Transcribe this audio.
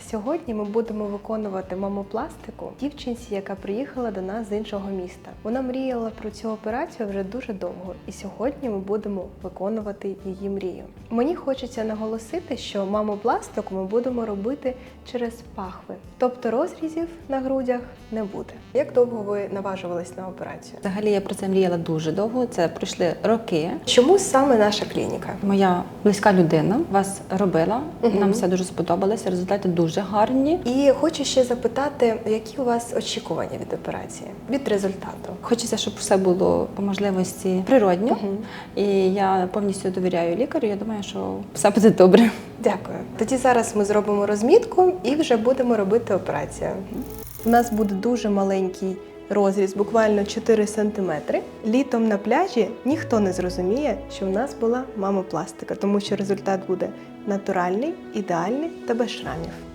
Сьогодні ми будемо виконувати мамопластику дівчинці, яка приїхала до нас з іншого міста. Вона мріяла про цю операцію вже дуже довго, і сьогодні ми будемо виконувати її мрію. Мені хочеться наголосити, що мамопластику ми будемо робити через пахви, тобто розрізів на грудях не буде. Як довго ви наважувались на операцію? Взагалі я про це мріяла дуже довго. Це пройшли роки. Чому саме наша клініка? Моя близька людина вас робила. Мгм. Нам все дуже сподобалося. Результати дуже гарні. І хочу ще запитати, які у вас очікування від операції, від результату? Хочеться, щоб все було по можливості природньо. Мгм. І я повністю довіряю лікарю. Я думаю, що все буде добре. Дякую. Тоді зараз ми зробимо розмітку і вже будемо робити операцію. У нас буде дуже маленький розріз, буквально 4 см. Літом на пляжі ніхто не зрозуміє, що в нас була мамопластика, тому що результат буде натуральний, ідеальний та без шрамів.